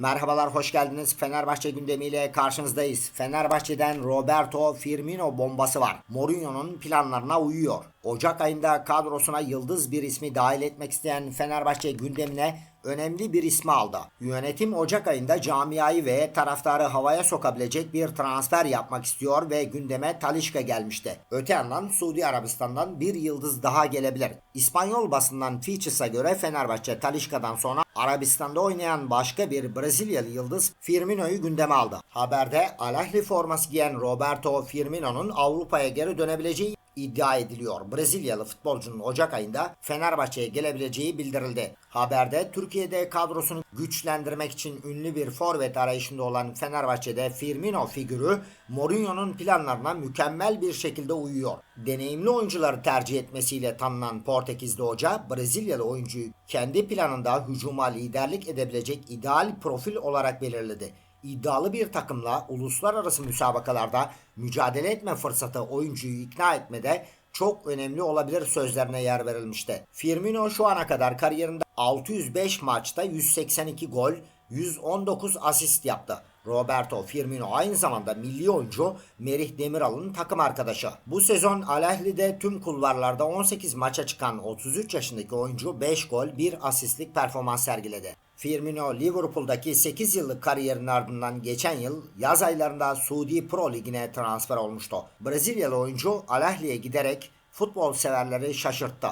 Merhabalar, hoş geldiniz. Fenerbahçe gündemiyle karşınızdayız. Fenerbahçe'den Roberto Firmino bombası var. Mourinho'nun planlarına uyuyor. Ocak ayında kadrosuna yıldız bir ismi dahil etmek isteyen Fenerbahçe gündemine önemli bir ismi aldı. Yönetim Ocak ayında camiayı ve taraftarı havaya sokabilecek bir transfer yapmak istiyor ve gündeme Talişka gelmişti. Öte yandan Suudi Arabistan'dan bir yıldız daha gelebilir. İspanyol basından Features'a göre Fenerbahçe Talişka'dan sonra Arabistan'da oynayan başka bir Brezilyalı yıldız Firmino'yu gündeme aldı. Haberde Al Ahly forması giyen Roberto Firmino'nun Avrupa'ya geri dönebileceği iddia ediliyor. Brezilyalı futbolcunun Ocak ayında Fenerbahçe'ye gelebileceği bildirildi. Haberde Türkiye'de kadrosunu güçlendirmek için ünlü bir forvet arayışında olan Fenerbahçe'de Firmino figürü Mourinho'nun planlarına mükemmel bir şekilde uyuyor. Deneyimli oyuncuları tercih etmesiyle tanınan Portekizli hoca Brezilyalı oyuncuyu kendi planında hücuma liderlik edebilecek ideal profil olarak belirledi iddialı bir takımla uluslararası müsabakalarda mücadele etme fırsatı oyuncuyu ikna etmede çok önemli olabilir sözlerine yer verilmişti. Firmino şu ana kadar kariyerinde 605 maçta 182 gol, 119 asist yaptı. Roberto Firmino aynı zamanda milli oyuncu Merih Demiral'ın takım arkadaşı. Bu sezon Al Ahly'de tüm kulvarlarda 18 maça çıkan 33 yaşındaki oyuncu 5 gol 1 asistlik performans sergiledi. Firmino Liverpool'daki 8 yıllık kariyerinin ardından geçen yıl yaz aylarında Suudi Pro Ligi'ne transfer olmuştu. Brezilyalı oyuncu Al Ahly'ye giderek futbol severleri şaşırttı.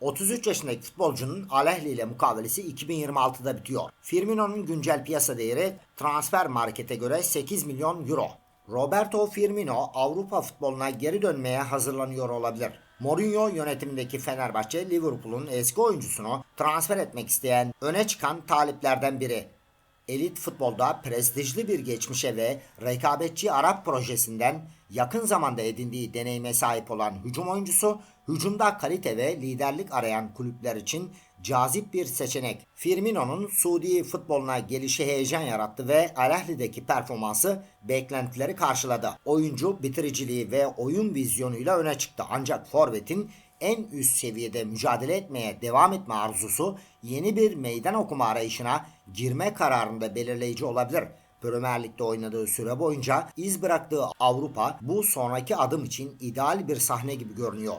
33 yaşındaki futbolcunun Al Ahly ile mukavelesi 2026'da bitiyor. Firmino'nun güncel piyasa değeri transfer markete göre 8 milyon euro. Roberto Firmino Avrupa futboluna geri dönmeye hazırlanıyor olabilir. Mourinho yönetimindeki Fenerbahçe Liverpool'un eski oyuncusunu transfer etmek isteyen öne çıkan taliplerden biri. Elit futbolda prestijli bir geçmişe ve rekabetçi Arap projesinden yakın zamanda edindiği deneyime sahip olan hücum oyuncusu, hücumda kalite ve liderlik arayan kulüpler için cazip bir seçenek. Firmino'nun Suudi futboluna gelişi heyecan yarattı ve Al Ahly'deki performansı beklentileri karşıladı. Oyuncu bitiriciliği ve oyun vizyonuyla öne çıktı. Ancak Forvet'in en üst seviyede mücadele etmeye devam etme arzusu yeni bir meydan okuma arayışına girme kararında belirleyici olabilir. Premier Lig'de oynadığı süre boyunca iz bıraktığı Avrupa bu sonraki adım için ideal bir sahne gibi görünüyor.